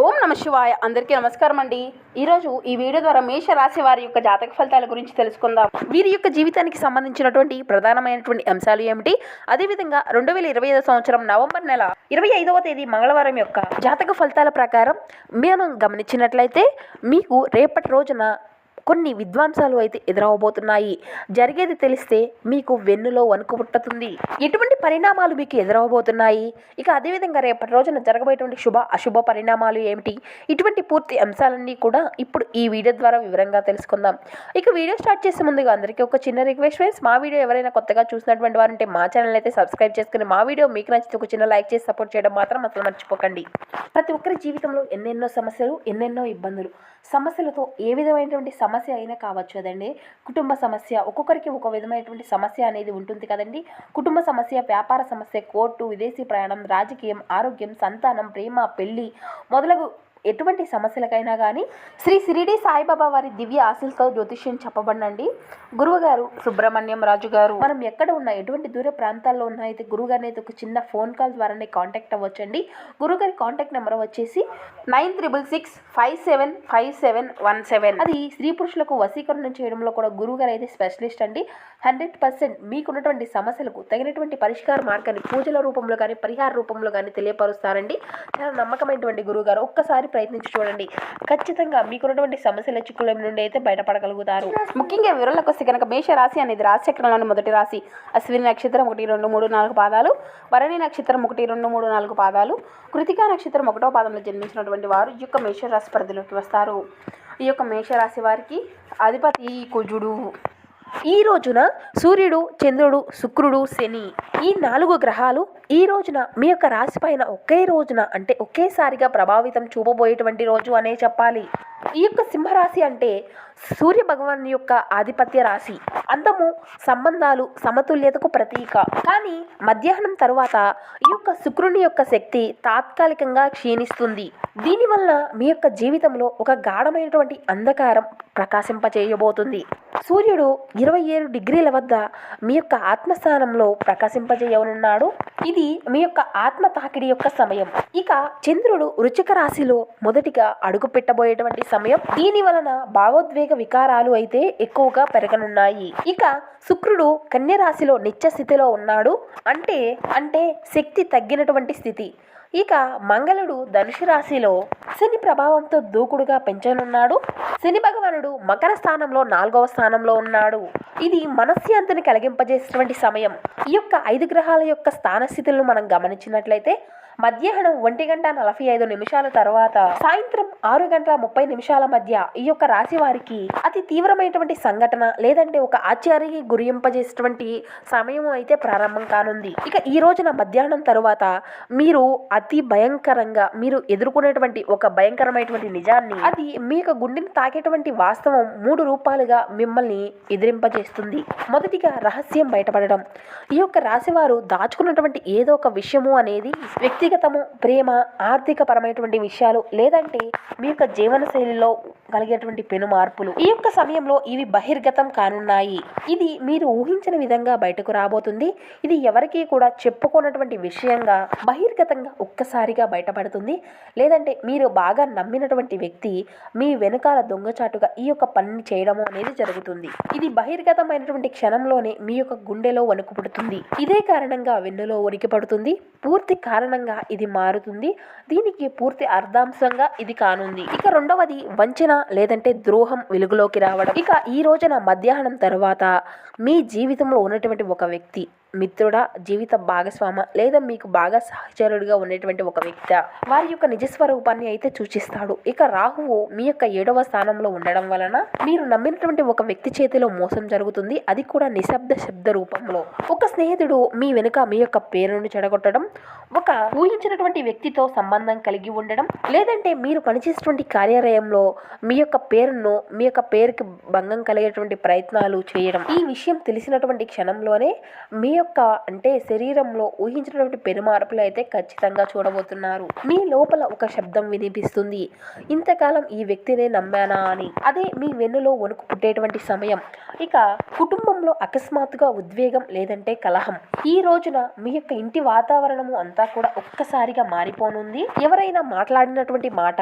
ఓం నమ శివాయ. అందరికీ నమస్కారం అండి. ఈరోజు ఈ వీడియో ద్వారా మేష రాశి వారి యొక్క జాతక ఫలితాల గురించి తెలుసుకుందాం. వీరి యొక్క జీవితానికి సంబంధించినటువంటి ప్రధానమైనటువంటి అంశాలు ఏమిటి? అదేవిధంగా రెండు వేల ఇరవై ఐదో సంవత్సరం నవంబర్ నెల ఇరవై ఐదవ తేదీ మంగళవారం యొక్క జాతక ఫలితాల ప్రకారం మేము గమనించినట్లయితే మీకు రేపటి రోజున కొన్ని విద్వాంసాలు అయితే ఎదురవబోతున్నాయి. జరిగేది తెలిస్తే మీకు వెన్నులో వణుకు పుట్టుతుంది. ఎటువంటి పరిణామాలు మీకు ఎదురవబోతున్నాయి? ఇక అదేవిధంగా రేపటి రోజున జరగబోయేటువంటి శుభ అశుభ పరిణామాలు ఏమిటి? ఇటువంటి పూర్తి అంశాలన్నీ కూడా ఇప్పుడు ఈ వీడియో ద్వారా వివరంగా తెలుసుకుందాం. ఇక వీడియో స్టార్ట్ చేసే ముందుగా అందరికీ ఒక చిన్న రిక్వెస్ట్ ఫ్రెండ్స్. మా వీడియో ఎవరైనా కొత్తగా చూసినటువంటి వారు ఉంటే మా ఛానల్ అయితే సబ్స్క్రైబ్ చేసుకుని మా వీడియో మీకు నచ్చితే ఒక చిన్న లైక్ చేసి సపోర్ట్ చేయడం మాత్రం అసలు మర్చిపోకండి. ప్రతి ఒక్కరి జీవితంలో ఎన్నెన్నో సమస్యలు ఎన్నెన్నో ఇబ్బందులు. సమస్యలతో ఏ విధమైనటువంటి సమస్య సమస్య అయినా కావచ్చు కదండి. కుటుంబ సమస్య ఒక్కొక్కరికి ఒక విధమైనటువంటి సమస్య అనేది ఉంటుంది కదండి. కుటుంబ సమస్య వ్యాపార సమస్య కోర్టు విదేశీ ప్రయాణం రాజకీయం ఆరోగ్యం సంతానం ప్రేమ పెళ్ళి మొదలగు ఎటువంటి సమస్యలకైనా కానీ శ్రీ సిరిడి సాయిబాబా వారి దివ్య ఆశలతో జ్యోతిష్యం చెప్పబడండి గురువుగారు సుబ్రహ్మణ్యం రాజు గారు మనం ఎక్కడ ఉన్నా ఎటువంటి దూర ప్రాంతాల్లో ఉన్నా అయితే గురువుగారిని అయితే ఒక చిన్న ఫోన్ కాల్ ద్వారానే కాంటాక్ట్ అవ్వచ్చండి. గురువుగారి కాంటాక్ట్ నెంబర్ వచ్చేసి nine triple six five seven five seven one seven. అది స్త్రీ పురుషులకు వసీకరణ చేయడంలో కూడా గురువుగారు అయితే స్పెషలిస్ట్ అండి. హండ్రెడ్ పర్సెంట్ మీకున్నటువంటి సమస్యలకు తగినటువంటి పరిష్కార మార్గాన్ని పూజల రూపంలో కానీ పరిహార రూపంలో కానీ తెలియపరుస్తారండి. చాలా నమ్మకమైనటువంటి గురువుగారు. ఒక్కసారి ప్రయత్నించి చూడండి. ఖచ్చితంగా మీకున్నటువంటి సమస్యల చిక్కుల నుండి అయితే బయటపడగలుగుతారు. ముఖ్యంగా వివరాలకు వస్తే కనుక మేష రాశి అనేది రాశి చక్రంలోని మొదటి రాశి. అశ్విని నక్షత్రం ఒకటి రెండు మూడు నాలుగు పాదాలు. వరణి నక్షత్రం ఒకటి రెండు మూడు నాలుగు పాదాలు. కృతికా నక్షత్రం ఒకటో పాదంలో జన్మించినటువంటి వారు ఈ యొక్క మేషరాశి పరిధిలోకి వస్తారు. ఈ యొక్క మేషరాశి వారికి అధిపతి కుజుడు. ఈ రోజున సూర్యుడు చంద్రుడు శుక్రుడు శని ఈ నాలుగు గ్రహాలు ఈ రోజున మీ యొక్క రాశి పైన ఒకే రోజున అంటే ఒకేసారిగా ప్రభావితం చూపబోయేటువంటి రోజు అనే చెప్పాలి. ఈ యొక్క సింహరాశి అంటే సూర్య భగవాన్ యొక్క ఆధిపత్య రాశి. అందము సంబంధాలు సమతుల్యతకు ప్రతీక. కానీ మధ్యాహ్నం తరువాత ఈ యొక్క శుక్రుని యొక్క శక్తి తాత్కాలికంగా క్షీణిస్తుంది. దీనివల్ల మీ యొక్క జీవితంలో ఒక గాఢమైనటువంటి అంధకారం ప్రకాశింపచేయబోతుంది. సూర్యుడు ఇరవై ఏడు డిగ్రీల వద్ద మీ యొక్క ఆత్మస్థానంలో ప్రకాశింపజేయనున్నాడు. ఇది మీ యొక్క ఆత్మ తాకిడి యొక్క సమయం. ఇక చంద్రుడు వృచ్చిక రాశిలో మొదటిగా అడుగు పెట్టబోయేటువంటి సమయం దీని వలన భావోద్వేగ వికారాలు అయితే ఎక్కువగా పెరగనున్నాయి. ఇక శుక్రుడు కన్య రాశిలో నిత్య స్థితిలో ఉన్నాడు. అంటే అంటే శక్తి తగ్గినటువంటి స్థితి. ఇక మంగళుడు ధనుసు రాశిలో శని ప్రభావంతో దూకుడుగా పెంచనున్నాడు. శని భగవానుడు మకర స్థానంలో నాలుగవ స్థానంలో ఉన్నాడు. ఇది మనశ్శాంతిని కలిగింపజేసినటువంటి సమయం. ఈ యొక్క ఐదు గ్రహాల యొక్క స్థానస్థితులను మనం గమనించినట్లయితే మధ్యాహ్నం ఒంటి గంట నలభై ఐదు నిమిషాల తర్వాత సాయంత్రం ఆరు గంటల ముప్పై నిమిషాల మధ్య ఈ యొక్క రాశి వారికి అతి తీవ్రమైనటువంటి సంఘటన లేదంటే ఒక ఆచార్యకి గురింపజేసినటువంటి సమయం అయితే ప్రారంభం కానుంది. ఇక ఈ రోజున మధ్యాహ్నం తరువాత మీరు అతి భయంకరంగా మీరు ఎదుర్కొనేటువంటి ఒక భయంకరమైనటువంటి నిజాన్ని అది మీ యొక్క గుండెని తాకేటువంటి వాస్తవం మూడు రూపాలుగా మిమ్మల్ని ఎదిరింపజేస్తుంది. మొదటిగా రహస్యం బయటపడడం. ఈ యొక్క రాశివారు దాచుకున్నటువంటి ఏదో ఒక విషయము అనేది వ్యక్తిగతము ప్రేమ ఆర్థిక పరమైనటువంటి విషయాలు లేదంటే మీ యొక్క జీవన శైలిలో కలిగేటువంటి పెను మార్పులు. ఈ యొక్క సమయంలో ఇవి బహిర్గతం కానున్నాయి. ఇది మీరు ఊహించిన విధంగా బయటకు రాబోతుంది. ఇది ఎవరికీ కూడా చెప్పుకోనటువంటి విషయంగా బహిర్గతంగా ఒక్కసారిగా బయటపడుతుంది. లేదంటే మీరు బాగా నమ్మినటువంటి వ్యక్తి మీ వెనకాల దొంగచాటుగా ఈ యొక్క పనిని చేయడము అనేది జరుగుతుంది. ఇది బహిర్గతమైనటువంటి క్షణంలోనే మీ యొక్క గుండెలో వణుకు పుడుతుంది. ఇదే కారణంగా వెన్నులో ఉనికి పడుతుంది. పూర్తి కారణంగా ఇది మారుతుంది. దీనికి పూర్తి అర్ధాంశంగా ఇది కానుంది. ఇక రెండవది వంచన లేదంటే ద్రోహం వెలుగులోకి రావడం. ఇక ఈ రోజున మధ్యాహ్నం తర్వాత మీ జీవితంలో ఉన్నటువంటి ఒక వ్యక్తి మిత్రుడా జీవిత భాగస్వామ లేదా మీకు బాగా సహచరుడిగా ఉండేటువంటి ఒక వ్యక్తి వారి యొక్క నిజస్వరూపాన్ని అయితే సూచిస్తాడు. ఇక రాహువు మీ యొక్క ఏడవ స్థానంలో ఉండడం వలన మీరు నమ్మినటువంటి ఒక వ్యక్తి చేతిలో మోసం జరుగుతుంది. అది కూడా నిశ్శబ్ద శబ్ద రూపంలో. ఒక స్నేహితుడు మీ వెనుక మీ యొక్క పేరును చెడగొట్టడం ఒక ఊహించినటువంటి వ్యక్తితో సంబంధం కలిగి ఉండడం లేదంటే మీరు పనిచేసేటువంటి కార్యాలయంలో మీ యొక్క పేరును మీ యొక్క పేరుకి భంగం కలిగేటువంటి ప్రయత్నాలు చేయడం. ఈ విషయం తెలిసినటువంటి క్షణంలోనే మీ యొక్క యొక్క అంటే శరీరంలో ఊహించినటువంటి పెనుమార్పులు అయితే ఖచ్చితంగా చూడబోతున్నారు. మీ లోపల ఒక శబ్దం వినిపిస్తుంది. ఇంతకాలం ఈ వ్యక్తినే నమ్మానా అని. అదే మీ వెన్నులో వణుకు పుట్టేటువంటి సమయం. ఇక కుటుంబంలో అకస్మాత్తుగా ఉద్వేగం లేదంటే కలహం. ఈ రోజున మీ యొక్క ఇంటి వాతావరణము అంతా కూడా ఒక్కసారిగా మారిపోనుంది. ఎవరైనా మాట్లాడినటువంటి మాట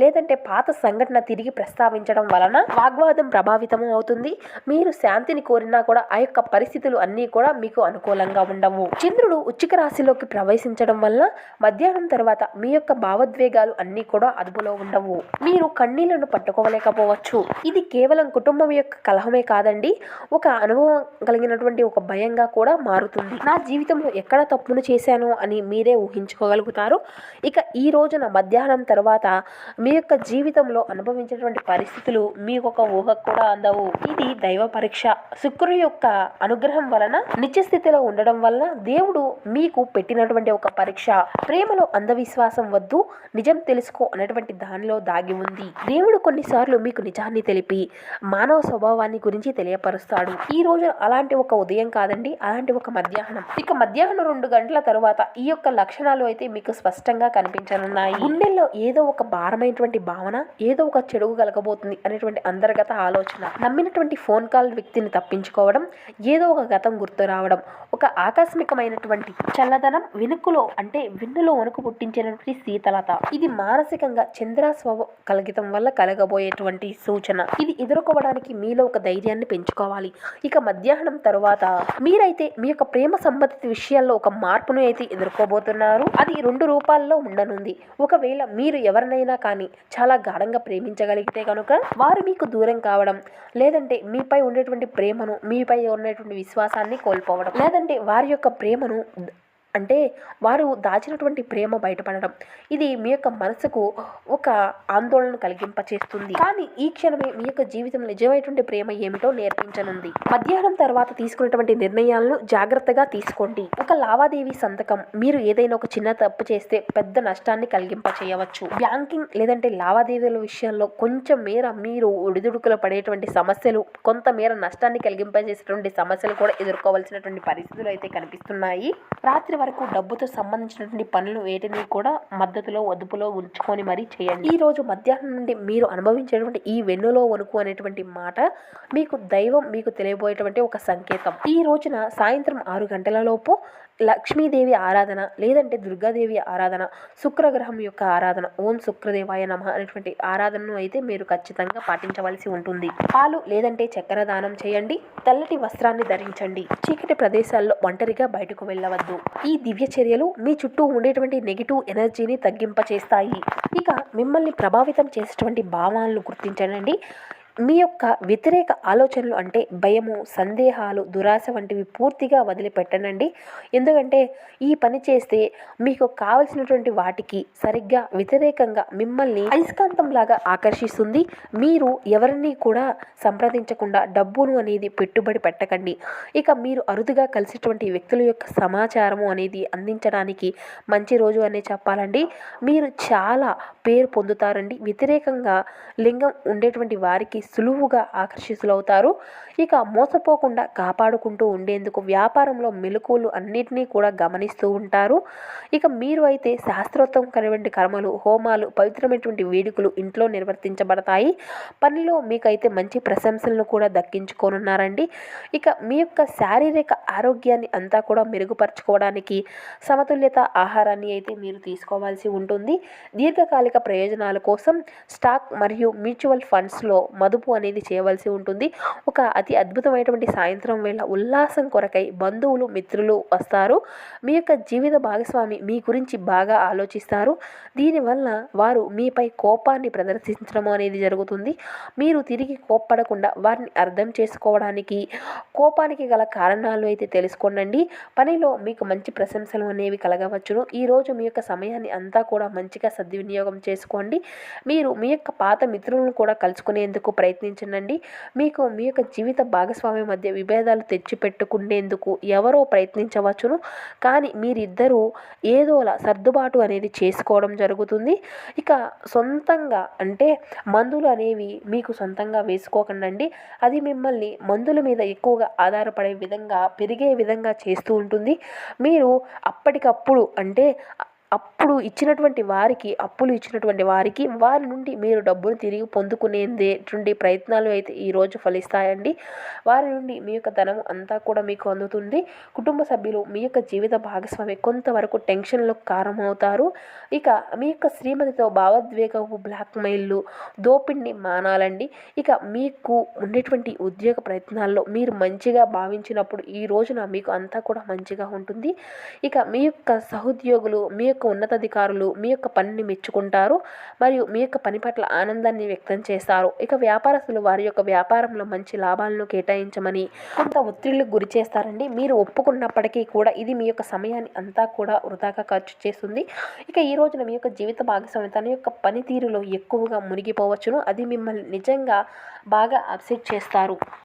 లేదంటే పాత సంఘటన తిరిగి ప్రస్తావించడం వలన వాగ్వాదం ప్రభావితం అవుతుంది. మీరు శాంతిని కోరినా కూడా ఆ యొక్క పరిస్థితులు అన్నీ కూడా మీకు అనుకూలంగా ఉండవు. చంద్రుడు ఉచ్చిక రాశిలోకి ప్రవేశించడం వల్ల మధ్యాహ్నం తర్వాత మీ యొక్క భావోద్వేగాలు అన్నీ కూడా అదుపులో ఉండవు. మీరు కన్నీళ్ళను పట్టుకోలేకపోవచ్చు. ఇది కేవలం కుటుంబం యొక్క కలహమే కాదండి. ఒక అనుభవం కలిగినటువంటి ఒక భయంగా కూడా మారుతుంది. నా జీవితంలో ఎక్కడ తప్పును చేశాను అని మీరే ఊహించుకోగలుగుతారు. ఇక ఈ రోజున మధ్యాహ్నం తర్వాత మీ యొక్క జీవితంలో అనుభవించినటువంటి పరిస్థితులు మీకు ఒక ఊహకు కూడా అందవు. ఇది దైవ పరీక్ష. శుక్రుడు యొక్క అనుగ్రహం వలన నిత్య స్థితిలో ఉండడం వలన దేవుడు మీకు పెట్టినటువంటి ఒక పరీక్ష ప్రేమలో అంధవిశ్వాసం వద్దు నిజం తెలుసుకో అనేటువంటి దానిలో దాగి ఉంది. దేవుడు కొన్నిసార్లు మీకు నిజాన్ని తెలిపి మానవ స్వభావాన్ని గురించి తెలియపరుస్తాడు. ఈ రోజు అలాంటి ఒక ఉదయం కాదండి అలాంటి ఒక మధ్యాహ్నం. ఇక మధ్యాహ్నం రెండు గంటల తరువాత ఈ యొక్క లక్షణాలు అయితే మీకు స్పష్టంగా కనిపించనున్నాయి. గుండెల్లో ఏదో ఒక భారమైనటువంటి భావన ఏదో ఒక చెడుగు కలగబోతుంది అనేటువంటి అంతర్గత ఆలోచన. నమ్మినటువంటి ఫోన్ కాల్ వ్యక్తిని తప్పించుకోవడం ఏదో ఒక గతం గుర్తు రావడం ఒక ఆకస్మికమైనటువంటి చల్లదనం వెనుకలో అంటే వెన్నులో వణుకు పుట్టించినటువంటి శీతలత. ఇది మానసికంగా చంద్రాస్వ కలగితం వల్ల కలగబోయేటువంటి సూచన. ఇది ఎదుర్కోవడానికి మీలో ఒక ధైర్యాన్ని పెంచుకోవాలి. ఇక మధ్యాహ్నం తరువాత మీరైతే మీ యొక్క ప్రేమ సంబంధిత విషయాల్లో ఒక మార్పును అయితే ఎదుర్కోబోతున్నారు. అది రెండు రూపాల్లో ఉండనుంది. ఒకవేళ మీరు ఎవరినైనా కానీ చాలా గాఢంగా ప్రేమించగలిగితే కనుక వారు మీకు దూరం కావడం లేదంటే మీపై ఉండేటువంటి ప్రేమను మీపై ఉన్నటువంటి విశ్వాసాన్ని కోల్పోవడం. లేదంటే వారి యొక్క ప్రేమను అంటే వారు దాచినటువంటి ప్రేమ బయటపడడం. ఇది మీ యొక్క మనసుకు ఒక ఆందోళన కలిగింపచేస్తుంది. కానీ ఈ క్షణమే మీ యొక్క జీవితం నిజమైనటువంటి ప్రేమ ఏమిటో నేర్పించనుంది. మధ్యాహ్నం తర్వాత తీసుకున్నటువంటి నిర్ణయాలను జాగ్రత్తగా తీసుకోండి. ఒక లావాదేవీ సంతకం. మీరు ఏదైనా ఒక చిన్న తప్పు చేస్తే పెద్ద నష్టాన్ని కలిగింప చేయవచ్చు బ్యాంకింగ్ లేదంటే లావాదేవీల విషయంలో కొంచెం మేర మీరు ఒడిదుడుకులు పడేటువంటి సమస్యలు కొంతమేర నష్టాన్ని కలిగింపజేసేటువంటి సమస్యలు కూడా ఎదుర్కోవాల్సినటువంటి పరిస్థితులు అయితే కనిపిస్తున్నాయి. రాత్రి వరకు డబ్బుతో సంబంధించినటువంటి పనులు వేటిని కూడా మద్దతులో అదుపులో ఉంచుకొని మరీ చేయండి. ఈ రోజు మధ్యాహ్నం నుండి మీరు అనుభవించేటువంటి ఈ వెన్నులో వణుకు అనేటువంటి మాట మీకు దైవం మీకు తెలియబోయేటువంటి ఒక సంకేతం. ఈ రోజున సాయంత్రం ఆరు గంటల లోపు లక్ష్మీదేవి ఆరాధన లేదంటే దుర్గాదేవి ఆరాధన శుక్రగ్రహం యొక్క ఆరాధన ఓం శుక్రదేవాయ నమ అనేటువంటి ఆరాధనను అయితే మీరు ఖచ్చితంగా పాటించవలసి ఉంటుంది. పాలు లేదంటే చక్కెర దానం చేయండి తెల్లటి వస్త్రాన్ని ధరించండి. చీకటి ప్రదేశాల్లో ఒంటరిగా బయటకు వెళ్ళవద్దు. ఈ దివ్య చర్యలు మీ చుట్టూ ఉండేటువంటి నెగిటివ్ ఎనర్జీని తగ్గింపచేస్తాయి. ఇక మిమ్మల్ని ప్రభావితం చేసేటువంటి భావాలను గుర్తించండి. మీ యొక్క వ్యతిరేక ఆలోచనలు అంటే భయము సందేహాలు దురాశ వంటివి పూర్తిగా వదిలిపెట్టనండి. ఎందుకంటే ఈ పని చేస్తే మీకు కావలసినటువంటి వాటికి సరిగ్గా వ్యతిరేకంగా మిమ్మల్ని అయస్కాంతంలాగా ఆకర్షిస్తుంది. మీరు ఎవరిని కూడా సంప్రదించకుండా డబ్బును అనేది పెట్టుబడి పెట్టకండి. ఇక మీరు అరుదుగా కలిసేటువంటి వ్యక్తుల యొక్క సమాచారము అనేది అందించడానికి మంచి రోజు అనే చెప్పాలండి. మీరు చాలా పేరు పొందుతారండి. వ్యతిరేకంగా లింగం ఉండేటువంటి వారికి సులువుగా ఆకర్షితులవుతారు. ఇక మోసపోకుండా కాపాడుకుంటూ ఉండేందుకు వ్యాపారంలో మెలకువలు అన్నిటినీ కూడా గమనిస్తూ ఉంటారు. ఇక మీరు అయితే శాస్త్రోత్తం కనటువంటి కర్మలు హోమాలు పవిత్రమైనటువంటి వేడుకలు ఇంట్లో నిర్వర్తించబడతాయి. పనిలో మీకైతే మంచి ప్రశంసలను కూడా దక్కించుకోనున్నారండి. ఇక మీ యొక్క శారీరక ఆరోగ్యాన్ని అంతా కూడా మెరుగుపరచుకోవడానికి సమతుల్యత ఆహారాన్ని అయితే మీరు తీసుకోవాల్సి ఉంటుంది. దీర్ఘకాలిక ప్రయోజనాల కోసం స్టాక్ మరియు మ్యూచువల్ ఫండ్స్లో మధు మదుపు అనేది చేయవలసి ఉంటుంది. ఒక అతి అద్భుతమైనటువంటి సాయంత్రం వేళ ఉల్లాసం కొరకై బంధువులు మిత్రులు వస్తారు. మీ యొక్క జీవిత భాగస్వామి మీ గురించి బాగా ఆలోచిస్తారు. దీనివల్ల వారు మీపై కోపాన్ని ప్రదర్శించడం అనేది జరుగుతుంది. మీరు తిరిగి కోప్పడకుండా వారిని అర్థం చేసుకోవడానికి కోపానికి గల కారణాలు అయితే తెలుసుకోండి పనిలో మీకు మంచి ప్రశంసలు అనేవి కలగవచ్చును. ఈరోజు మీ యొక్క సమయాన్ని అంతా కూడా మంచిగా సద్వినియోగం చేసుకోండి. మీరు మీ యొక్క పాత మిత్రులను కూడా కలుసుకునేందుకు ప్రయత్నం ప్రయత్నించండి మీకు మీ యొక్క జీవిత భాగస్వామి మధ్య విభేదాలు తెచ్చిపెట్టుకునేందుకు ఎవరో ప్రయత్నించవచ్చును. కానీ మీరిద్దరూ ఏదోలా సర్దుబాటు అనేది చేసుకోవడం జరుగుతుంది. ఇక సొంతంగా అంటే మందులు అనేవి మీకు సొంతంగా వేసుకోకండి అది మిమ్మల్ని మందుల మీద ఎక్కువగా ఆధారపడే విధంగా పెరిగే విధంగా చేస్తూ ఉంటుంది. మీరు అప్పటికప్పుడు అంటే అప్పుడు ఇచ్చినటువంటి వారికి అప్పులు ఇచ్చినటువంటి వారికి వారి నుండి మీరు డబ్బులు తిరిగి పొందుకునేటువంటి ప్రయత్నాలు అయితే ఈరోజు ఫలిస్తాయండి. వారి నుండి మీ యొక్క ధనం అంతా కూడా మీకు అందుతుంది. కుటుంబ సభ్యులు మీ యొక్క జీవిత భాగస్వామి కొంతవరకు టెన్షన్లకు కారణమవుతారు ఇక మీ యొక్క శ్రీమతితో భావోద్వేగపు బ్లాక్మెయిల్లు దోపిడిని మానాలండి. ఇక మీకు ఉండేటువంటి ఉద్యోగ ప్రయత్నాల్లో మీరు మంచిగా భావించినప్పుడు ఈ రోజున మీకు అంతా కూడా మంచిగా ఉంటుంది. ఇక మీ యొక్క సహోద్యోగులు మీ యొక్క ఉన్నతాధికారులు మీ యొక్క పనిని మెచ్చుకుంటారు మరియు మీ యొక్క పని పట్ల ఆనందాన్ని వ్యక్తం చేస్తారు. ఇక వ్యాపారస్తులు వారి యొక్క వ్యాపారంలో మంచి లాభాలను కేటాయించమని కొంత ఒత్తిళ్ళకు గురి చేస్తారండి. మీరు ఒప్పుకున్నప్పటికీ కూడా ఇది మీ యొక్క సమయాన్ని అంతా కూడా వృధాగా ఖర్చు చేస్తుంది. ఇక ఈ రోజున మీ యొక్క జీవిత భాగస్వామి తన యొక్క పనితీరులో ఎక్కువగా మునిగిపోవచ్చును. అది మిమ్మల్ని నిజంగా బాగా అప్సెట్ చేస్తారు.